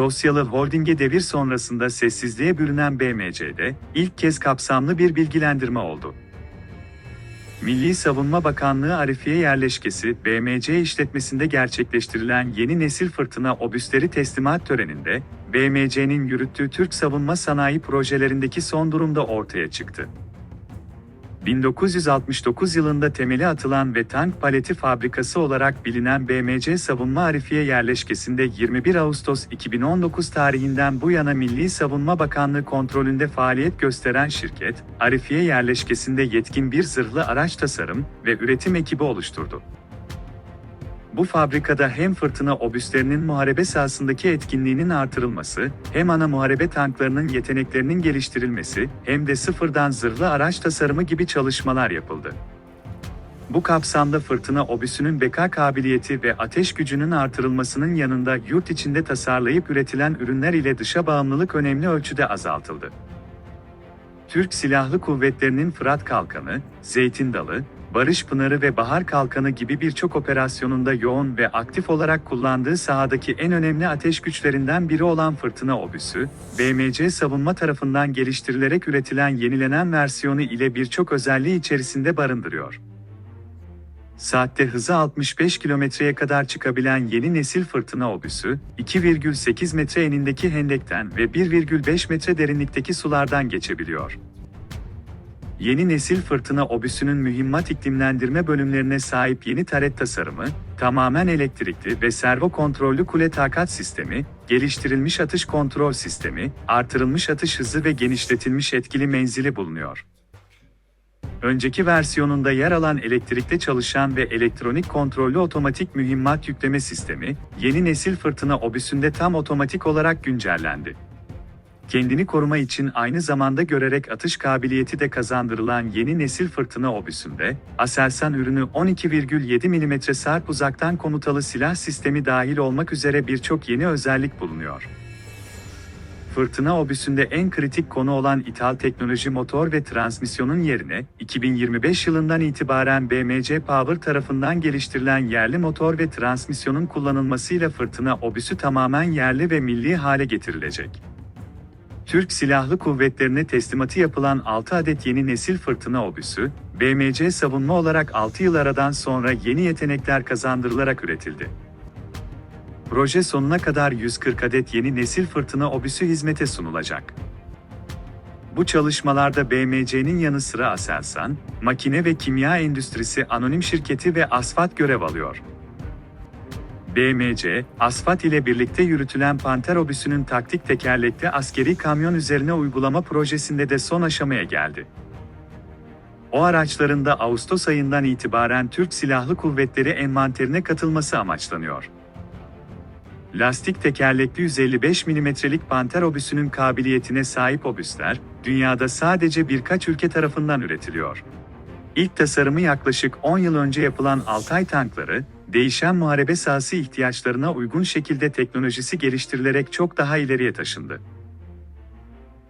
Tosyalı Holding'e devir sonrasında sessizliğe bürünen BMC'de ilk kez kapsamlı bir bilgilendirme oldu. Milli Savunma Bakanlığı Arifiye Yerleşkesi, BMC işletmesinde gerçekleştirilen yeni nesil fırtına obüsleri teslimat töreninde, BMC'nin yürüttüğü Türk savunma sanayi projelerindeki son durumda ortaya çıktı. 1969 yılında temeli atılan ve tank paleti fabrikası olarak bilinen BMC Savunma Arifiye Yerleşkesi'nde 21 Ağustos 2019 tarihinden bu yana Milli Savunma Bakanlığı kontrolünde faaliyet gösteren şirket, Arifiye Yerleşkesi'nde yetkin bir zırhlı araç tasarım ve üretim ekibi oluşturdu. Bu fabrikada hem fırtına obüslerinin muharebe sahasındaki etkinliğinin artırılması, hem ana muharebe tanklarının yeteneklerinin geliştirilmesi, hem de sıfırdan zırhlı araç tasarımı gibi çalışmalar yapıldı. Bu kapsamda fırtına obüsünün beka kabiliyeti ve ateş gücünün artırılmasının yanında yurt içinde tasarlayıp üretilen ürünler ile dışa bağımlılık önemli ölçüde azaltıldı. Türk Silahlı Kuvvetleri'nin Fırat Kalkanı, Zeytin Dalı, Barış Pınarı ve Bahar Kalkanı gibi birçok operasyonunda yoğun ve aktif olarak kullandığı sahadaki en önemli ateş güçlerinden biri olan fırtına obüsü, BMC savunma tarafından geliştirilerek üretilen yenilenen versiyonu ile birçok özelliği içerisinde barındırıyor. Saatte hızı 65 kilometreye kadar çıkabilen yeni nesil fırtına obüsü, 2,8 metre enindeki hendekten ve 1,5 metre derinlikteki sulardan geçebiliyor. Yeni nesil fırtına obüsünün mühimmat iklimlendirme bölümlerine sahip yeni taret tasarımı, tamamen elektrikli ve servo kontrollü kule takat sistemi, geliştirilmiş atış kontrol sistemi, artırılmış atış hızı ve genişletilmiş etkili menzili bulunuyor. Önceki versiyonunda yer alan elektrikte çalışan ve elektronik kontrollü otomatik mühimmat yükleme sistemi, yeni nesil fırtına obüsünde tam otomatik olarak güncellendi kendini koruma için aynı zamanda görerek atış kabiliyeti de kazandırılan yeni nesil fırtına obüsünde, Aselsan ürünü 12,7 mm sarp uzaktan komutalı silah sistemi dahil olmak üzere birçok yeni özellik bulunuyor. Fırtına obüsünde en kritik konu olan ithal teknoloji motor ve transmisyonun yerine, 2025 yılından itibaren BMC Power tarafından geliştirilen yerli motor ve transmisyonun kullanılmasıyla fırtına obüsü tamamen yerli ve milli hale getirilecek. Türk Silahlı Kuvvetlerine teslimatı yapılan 6 adet yeni nesil fırtına obüsü, BMC savunma olarak 6 yıl aradan sonra yeni yetenekler kazandırılarak üretildi. Proje sonuna kadar 140 adet yeni nesil fırtına obüsü hizmete sunulacak. Bu çalışmalarda BMC'nin yanı sıra Aselsan, Makine ve Kimya Endüstrisi Anonim Şirketi ve Asfalt görev alıyor. BMC, Asfat ile birlikte yürütülen Panter obüsünün taktik tekerlekli askeri kamyon üzerine uygulama projesinde de son aşamaya geldi. O araçların da Ağustos ayından itibaren Türk Silahlı Kuvvetleri envanterine katılması amaçlanıyor. Lastik tekerlekli 155 mm'lik Panter obüsünün kabiliyetine sahip obüsler, dünyada sadece birkaç ülke tarafından üretiliyor. İlk tasarımı yaklaşık 10 yıl önce yapılan Altay tankları, değişen muharebe sahası ihtiyaçlarına uygun şekilde teknolojisi geliştirilerek çok daha ileriye taşındı.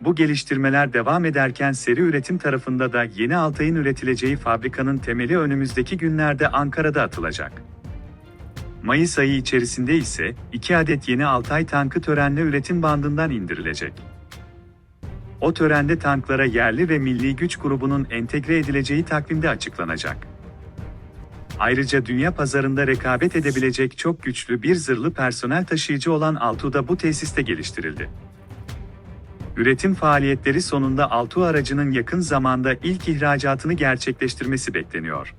Bu geliştirmeler devam ederken seri üretim tarafında da yeni Altay'ın üretileceği fabrikanın temeli önümüzdeki günlerde Ankara'da atılacak. Mayıs ayı içerisinde ise 2 adet yeni Altay tankı törenle üretim bandından indirilecek. O törende tanklara yerli ve milli güç grubunun entegre edileceği takvimde açıklanacak. Ayrıca dünya pazarında rekabet edebilecek çok güçlü bir zırhlı personel taşıyıcı olan Altu da bu tesiste geliştirildi. Üretim faaliyetleri sonunda Altu aracının yakın zamanda ilk ihracatını gerçekleştirmesi bekleniyor.